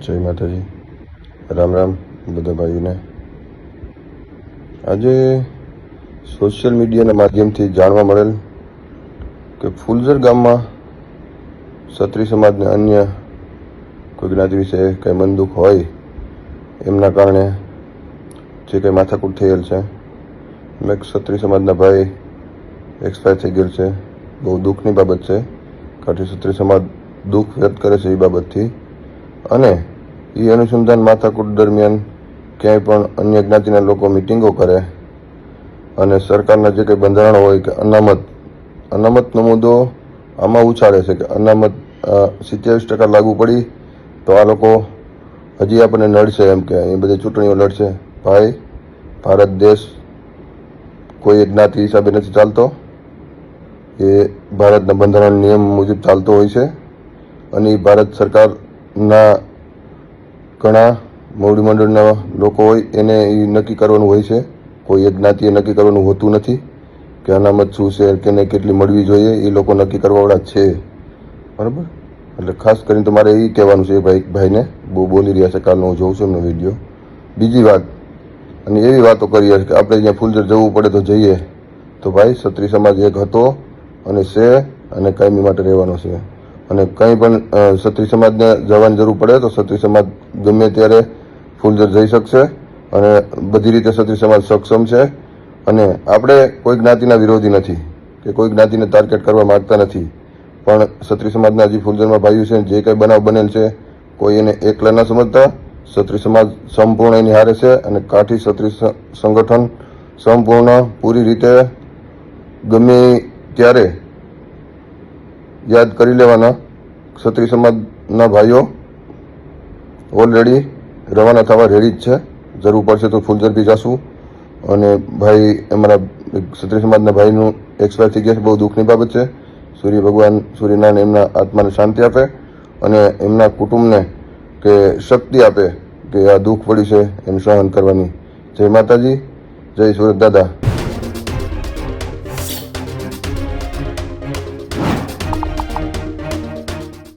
જય માતાજી. રામ રામ, બધા ભાઈઓને. આજે સોશિયલ મીડિયાના માધ્યમથી જાણવા મળેલ કે ફૂલઝર ગામમાં ક્ષત્રિય સમાજને અન્ય કોઈ જ્ઞાતિ વિશે કંઈ મન દુઃખ હોય એમના કારણે જે કંઈ માથાકૂટ થયેલ છે મેં ક્ષત્રિય સમાજના ભાઈ એક્સપાયર થઈ ગયેલ છે. બહુ દુઃખની બાબત છે કાઠી ક્ષત્રિય સમાજ દુઃખ વ્યક્ત કરે છે એ બાબતથી અને એ અનુસંધાન માથાકૂટ દરમિયાન ક્યાંય પણ અન્ય જ્ઞાતિના લોકો મિટિંગો કરે અને સરકારના જે કંઈ બંધારણો હોય કે અનામત, અનામતનો મુદ્દો આમાં ઉછાળે છે કે અનામત સિત્યાવીસ ટકા લાગુ પડી તો આ લોકો હજી આપણને નડશે એમ કે એ બધી ચૂંટણીઓ લડશે. ભાઈ, ભારત દેશ કોઈ જ્ઞાતિ હિસાબે નથી ચાલતો. એ ભારતના બંધારણ નિયમ મુજબ ચાલતો હોય છે. અને એ ભારત સરકારના ઘણા મોવડી મંડળના લોકો હોય એને એ નક્કી કરવાનું હોય છે. કોઈ એક જ્ઞાતિએ નક્કી કરવાનું હોતું નથી કે અનામત શું છે કેને કેટલી મળવી જોઈએ, એ લોકો નક્કી કરવાવાળા છે. બરાબર? એટલે ખાસ કરીને તમારે મારે એ કહેવાનું છે ભાઈ, ભાઈને, બહુ બોલી રહ્યા છે કાલનો હું જોઉં છું એમનો વીડિયો. બીજી વાત, અને એવી વાતો કરી કે આપણે અહીંયા ફૂલઝર જવું પડે તો જઈએ. તો ભાઈ, ક્ષત્રિય સમાજ એક હતો અને છે અને કાયમી માટે રહેવાનો છે. અને કંઈ પણ ક્ષત્રિય સમાજને જવાની જરૂર પડે તો ક્ષત્રિય સમાજ ગમે ત્યારે ફૂલઝર જઈ શકશે અને બધી રીતે ક્ષત્રિય સમાજ સક્ષમ છે. અને આપણે કોઈ જ્ઞાતિના વિરોધી નથી કે કોઈ જ્ઞાતિને ટાર્ગેટ કરવા માગતા નથી. પણ ક્ષત્રિય સમાજના હજી ફૂલઝરમાં ભાઈઓ છે, જે કંઈ બનાવ બનેલ છે, કોઈ એને એકલા ન સમજતા. ક્ષત્રિય સમાજ સંપૂર્ણ એની હારે છે અને કાઠી ક્ષત્રિય સંગઠન સંપૂર્ણ પૂરી રીતે ગમે ત્યારે યાદ કરી લેવાના. ક્ષત્રિય સમાજના ભાઈઓ ઓલરેડી રવાના થવા રેડી જ છે. જરૂર પડશે તો ફૂલઝર બી જાશું. અને ભાઈ, અમારા ક્ષત્રિય સમાજના ભાઈનું એક્સપાયર થઈ ગયા છે, બહુ દુઃખની બાબત છે. સૂર્ય ભગવાન સૂર્યનારાયણ એમના આત્માને શાંતિ આપે અને એમના કુટુંબને કે શક્તિ આપે કે આ દુઃખ પડ્યું છે એનું સહન કરવાની. જય માતાજી, જય સુરત દાદા.